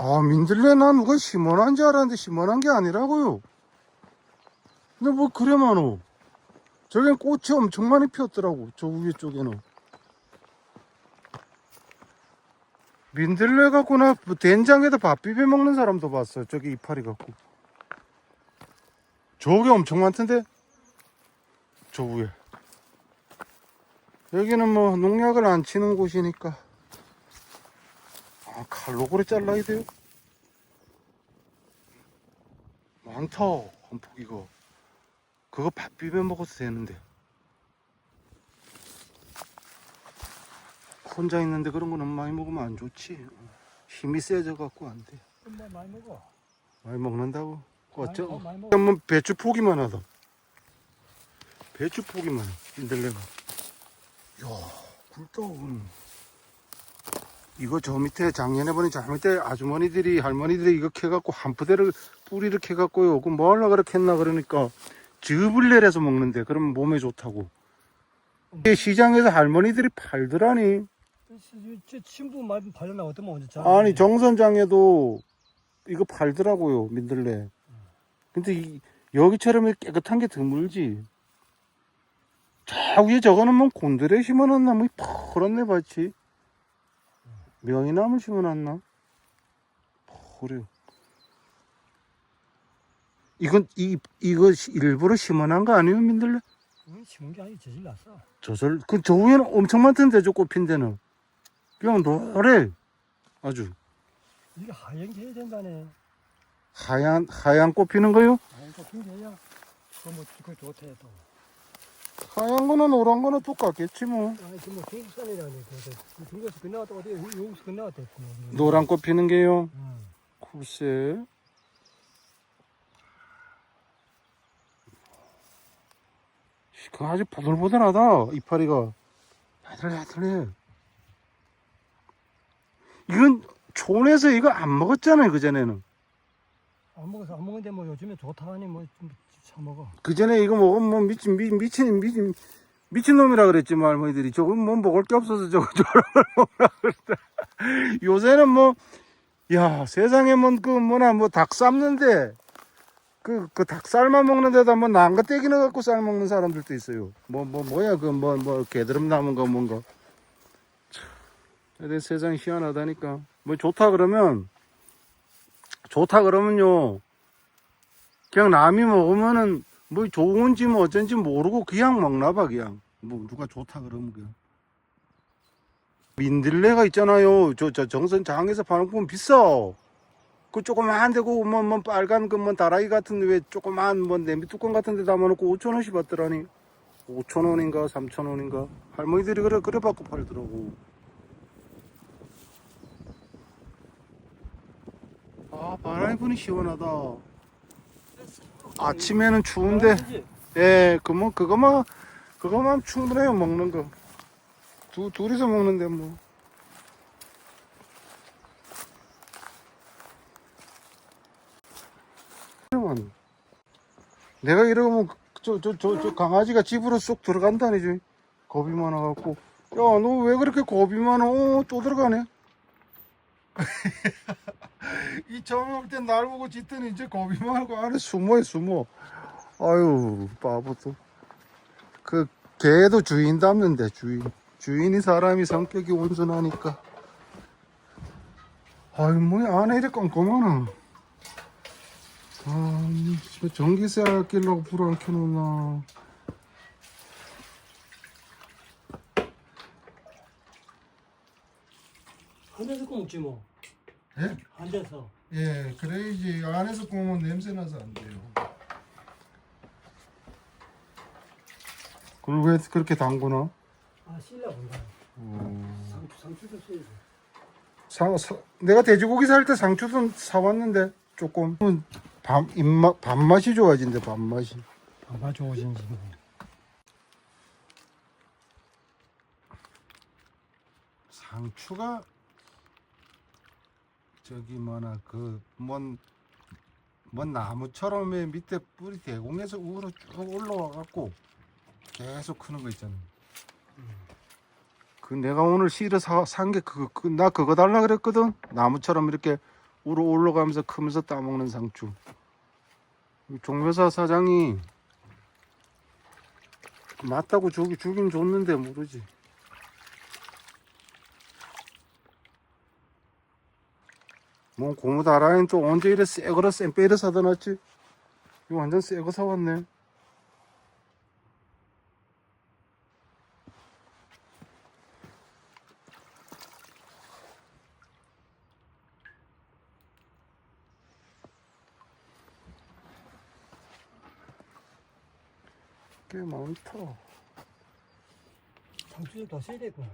아, 민들레 난 누가 심어난 줄 알았는데 심어난 게 아니라고요. 근데 뭐 그래 많어. 저긴 꽃이 엄청 많이 피었더라고. 저 위에 쪽에는. 민들레 갖고 나뭐 된장에다 밥 비벼 먹는 사람도 봤어. 저기 이파리 갖고. 저게 엄청 많던데? 저 위에. 여기는 뭐 농약을 안 치는 곳이니까. 아, 칼로 그래 잘라야 돼요? 많다, 한폭 이거. 그거 밥 비벼 먹어도 되는데. 혼자 있는데 그런 거는 많이 먹으면 안 좋지. 힘이 세져 갖고 안 돼. 엄마 많이 먹어. 많이 먹는다고? 어쩌? 한번 배추 포기만 하다. 배추 포기만 해, 인들레가. 야, 굵다, 오늘. 이거 저 밑에 작년에 보니 저 밑에 아주머니들이 할머니들이 이거 캐갖고 한 푸대를 뿌리를 캐갖고요. 그 뭐 하려 그렇게 했나 그러니까 즙을 내려서 먹는데 그러면 몸에 좋다고. 이게 시장에서 할머니들이 팔더라니. 저 친부 말 발려나 어떠면 언제 잘. 아니 정선장에도 이거 팔더라고요 민들레 근데 이, 여기처럼 깨끗한 게 드물지 저 위에 저거는 뭐 곤드레 심어놨나 뭐 퍼렇네 밭이 명이나물 심어놨나 퍼래요 이건 이 이거 시- 일부러 심어놓은 거 아니에요 민들레 응, 심은 게 아니고 저질 났어. 저절 그저 위에는 엄청 많던데 저 꽃핀 데는 그냥 노래 아주 이게 하얀 게 해야 된다네. 하얀 하얀 꽃 피는 거요? 하얀 거 핑계야. 그거 뭐 그거 좋대 또. 하얀 거는 노란 거는 똑같겠지 뭐. 아니 지금 뭐 중국산이라니 중국에서 끝나갔다 어디 여기서 끝나갔다 했구나. 노란 꽃 피는 게요. 응. 글쎄. 그 아주 보들보들하다 이파리가 야들야들해. 이건 촌에서 이거 안 먹었잖아요 그 전에는. 안 먹어서 안 먹는데 뭐 요즘에 좋다 하니 뭐 참 먹어. 그 전에 이거 먹으면 뭐 미친 미, 미친 미친 미친 놈이라 그랬지 뭐 할머니들이 저거 뭐 먹을 게 없어서 저거 먹으라 그랬다. 요새는 뭐 야 세상에 뭐그 뭐나 뭐 닭 삶는데 그 그 닭살만 먹는 데다 뭐 난거 떼기 넣어 갖고 쌀 먹는 사람들도 있어요. 뭐 뭐 뭐, 야 그 뭐 뭐 개드름 남은 거 뭔가. 참, 근데 세상 희한하다니까. 뭐 좋다 그러면 좋다 그러면요. 그냥 남이 먹으면은 뭐 좋은지 뭐 어쩐지 모르고 그냥 먹나 봐 그냥. 뭐 누가 좋다 그러면 그냥. 민들레가 있잖아요. 저 저 정선 장에서 파는 건 비싸. 그 조그만 데고 뭐, 뭐 빨간 그뭐 다라이 같은 왜 조그만 뭐 냄비 뚜껑 같은 데 담아놓고 5천 원씩 받더라니. 5천 원인가 3천 원인가. 할머니들이 그래 그래 받고 팔더라고. 아 바람이 부니 시원하다 아침에는 추운데? 예, 그 뭐 그거만 그거만 충분해요 먹는 거. 두 둘이서 먹는데 뭐. 내가 이러면 저저저저 강아지가 집으로 쏙 들어간다니지. 겁이 많아갖고. 야, 너 왜 그렇게 겁이 많아? 어, 또 들어가네. 이올때날 보고 짖더니 이제 겁이 많고 안에 숨어요, 숨어. 아유 바보도. 그 개도 주인 닮는데 주인. 주인이 사람이 성격이 온순하니까. 아유 뭐야 안에 이래 깜깜하나 아저 전기세 아끼려고 불안 켜놓나 한 대서 먹지 뭐. 예? 한 대서. 예 그래야지 안에서 구우면 냄새 나서 안 돼요 그걸 왜 그렇게 담그나? 아 실려 본다. 음. 상추 상추도 써야지. 사, 사, 내가 돼지고기 살 때 상추도 사왔는데 조금 밥 입맛 밥맛이 좋아진대 밥맛이 아마 좋아진지. 뭐. 상추가 저기 뭐나 그먼먼 나무처럼 왜 밑에 뿌리 대공에서 우로 쭉 올라와 갖고 계속 크는 거 있잖아. 그 내가 오늘 씨를 산게 그거 그, 나 그거 달라 그랬거든. 나무처럼 이렇게 우러 올라가면서 크면서 따먹는 상추. 이 종묘사 사장이 맞다고 주기 주긴 줬는데 모르지. 뭐 고무다라인 또 언제 이래 새 거라 쌩빼이를 사다 놨지? 이거 완전 새거 사왔네. 꽤 많다. 상추도 더 써야 되겠구나